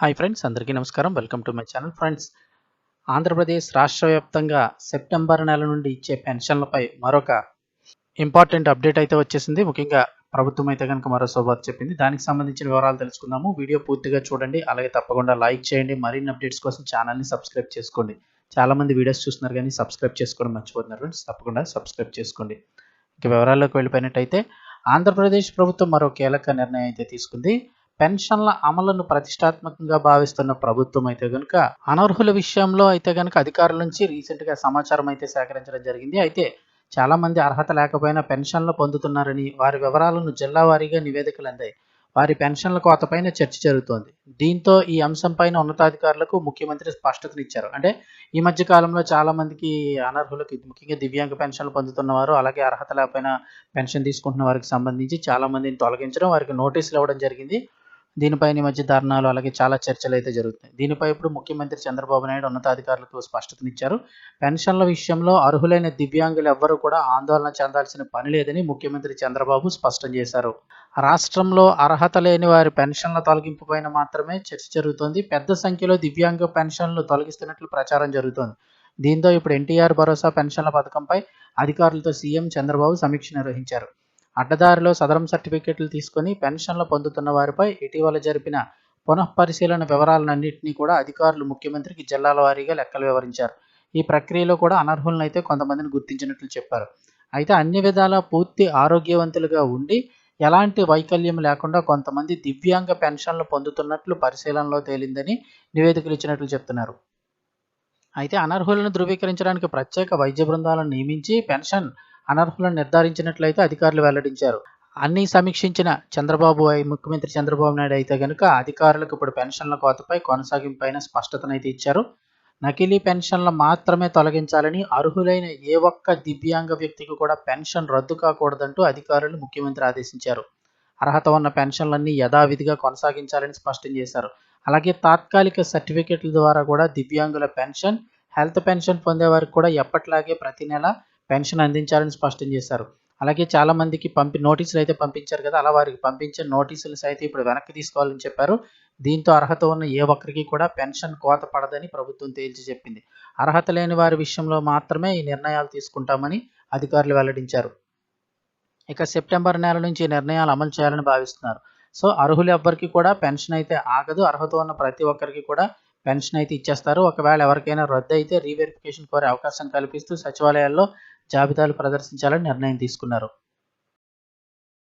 Hi friends అందరికీ నమస్కారం. Welcome to my channel friends. Andhra Pradesh రాష్ట్ర వ్యాప్తంగా సెప్టెంబర్ నెల నుండి ఇచ్చే పెన్షన్లపై మరొక ఇంపార్టెంట్ అప్డేట్ అయితే వచ్చేసింది. ముఖ్యంగా ప్రభుత్వం అయితే కనుక మరో శుభార్త చెప్పింది. దానికి సంబంధించిన వివరాలు తెలుసుకుందాము. వీడియో పూర్తిగా చూడండి. అలాగే తప్పకుండా లైక్ చేయండి. మరిన్ని అప్డేట్స్ కోసం ఛానల్ని సబ్స్క్రైబ్ చేసుకోండి. చాలామంది వీడియోస్ చూస్తున్నారు కానీ సబ్స్క్రైబ్ చేసుకోవడం మర్చిపోతున్నారు ఫ్రెండ్స్. తప్పకుండా సబ్స్క్రైబ్ చేసుకోండి. ఇక వివరాల్లోకి వెళ్ళిపోయినట్టయితే ఆంధ్రప్రదేశ్ ప్రభుత్వం మరో కీలక నిర్ణయం అయితే తీసుకుంది. పెన్షన్ల అమలును ప్రతిష్టాత్మకంగా భావిస్తున్న ప్రభుత్వం అయితే కనుక అనర్హుల విషయంలో అయితే కనుక అధికారుల నుంచి రీసెంట్గా సమాచారం అయితే సేకరించడం జరిగింది. అయితే చాలా మంది అర్హత లేకపోయినా పెన్షన్లు పొందుతున్నారని వారి వివరాలను జిల్లా వారీగా నివేదికలు అందాయి. వారి పెన్షన్ల కోతపైన చర్చ జరుగుతోంది. దీంతో ఈ అంశంపైన ఉన్నతాధికారులకు ముఖ్యమంత్రి స్పష్టతనిచ్చారు. అంటే ఈ మధ్య కాలంలో చాలా మందికి అనర్హులకు ముఖ్యంగా దివ్యాంగ పెన్షన్లు పొందుతున్న వారు అలాగే అర్హత లేకపోయినా పెన్షన్ తీసుకుంటున్న వారికి సంబంధించి చాలా మందిని తొలగించడం వారికి నోటీసులు ఇవ్వడం జరిగింది. దీనిపైన ఈ మధ్య ధర్నాలు అలాగే చాలా చర్చలు అయితే జరుగుతున్నాయి. దీనిపై ఇప్పుడు ముఖ్యమంత్రి చంద్రబాబు నాయుడు ఉన్నతాధికారులకు స్పష్టతనిచ్చారు పెన్షన్ల విషయంలో అర్హులైన దివ్యాంగులు ఎవ్వరూ కూడా ఆందోళన చెందాల్సిన పని లేదని ముఖ్యమంత్రి చంద్రబాబు స్పష్టం చేశారు. రాష్ట్రంలో అర్హత లేని వారి పెన్షన్ల తొలగింపు పైన మాత్రమే చర్చ జరుగుతోంది. పెద్ద సంఖ్యలో దివ్యాంగ పెన్షన్లు తొలగిస్తున్నట్లు ప్రచారం జరుగుతోంది. దీంతో ఇప్పుడు ఎన్టీఆర్ భరోసా పెన్షన్ల పథకంపై అధికారులతో సీఎం చంద్రబాబు సమీక్ష నిర్వహించారు. అడ్డదారిలో సదరం సర్టిఫికెట్లు తీసుకుని పెన్షన్లు పొందుతున్న వారిపై ఇటీవల జరిపిన పునఃపరిశీలన వివరాలన్నింటినీ కూడా అధికారులు ముఖ్యమంత్రికి జిల్లాల వారీగా లెక్కలు వివరించారు. ఈ ప్రక్రియలో కూడా అనర్హులను అయితే కొంతమందిని గుర్తించినట్లు చెప్పారు. అయితే అన్ని విధాలా పూర్తి ఆరోగ్యవంతులుగా ఉండి ఎలాంటి వైకల్యం లేకుండా కొంతమంది దివ్యాంగ పెన్షన్లు పొందుతున్నట్లు పరిశీలనలో తేలిందని నివేదికలు ఇచ్చినట్లు చెప్తున్నారు. అయితే అనర్హులను ధృవీకరించడానికి ప్రత్యేక వైద్య బృందాలను నియమించి పెన్షన్ అనర్హులను నిర్ధారించినట్లయితే అధికారులు వెల్లడించారు. అన్ని సమీక్షించిన చంద్రబాబు ముఖ్యమంత్రి చంద్రబాబు నాయుడు అయితే కనుక అధికారులకు ఇప్పుడు పెన్షన్ల కోతపై కొనసాగింపైన స్పష్టతనైతే ఇచ్చారు. నకిలీ పెన్షన్లు మాత్రమే తొలగించాలని అర్హులైన ఏ ఒక్క దివ్యాంగ వ్యక్తికి కూడా పెన్షన్ రద్దు కాకూడదంటూ అధికారులు ముఖ్యమంత్రి ఆదేశించారు. అర్హత ఉన్న పెన్షన్లన్నీ యథావిధిగా కొనసాగించాలని స్పష్టం చేశారు. అలాగే తాత్కాలిక సర్టిఫికెట్ల ద్వారా కూడా దివ్యాంగుల పెన్షన్ హెల్త్ పెన్షన్ పొందే వారికి కూడా ఎప్పట్లాగే ప్రతి నెల పెన్షన్ అందించాలని స్పష్టం చేశారు. అలాగే చాలా మందికి పంపి నోటీసులు అయితే పంపించారు కదా అలా వారికి పంపించిన నోటీసులు అయితే ఇప్పుడు వెనక్కి తీసుకోవాలని చెప్పారు. దీంతో అర్హత ఉన్న ఏ ఒక్కరికి కూడా పెన్షన్ కోత పడదని ప్రభుత్వం తేల్చి చెప్పింది. అర్హత లేని వారి విషయంలో మాత్రమే ఈ నిర్ణయాలు తీసుకుంటామని అధికారులు వెల్లడించారు. ఇక సెప్టెంబర్ నెల నుంచి నిర్ణయాలు అమలు చేయాలని భావిస్తున్నారు. సో అర్హులు ఎవ్వరికి కూడా పెన్షన్ అయితే ఆగదు. అర్హత ఉన్న ప్రతి ఒక్కరికి కూడా పెన్షన్ అయితే ఇచ్చేస్తారు. ఒకవేళ ఎవరికైనా రద్దు అయితే రీవెరిఫికేషన్ కోరే అవకాశం కల్పిస్తూ సచివాలయాల్లో జాబితాలు ప్రదర్శించాలని నిర్ణయం తీసుకున్నారు.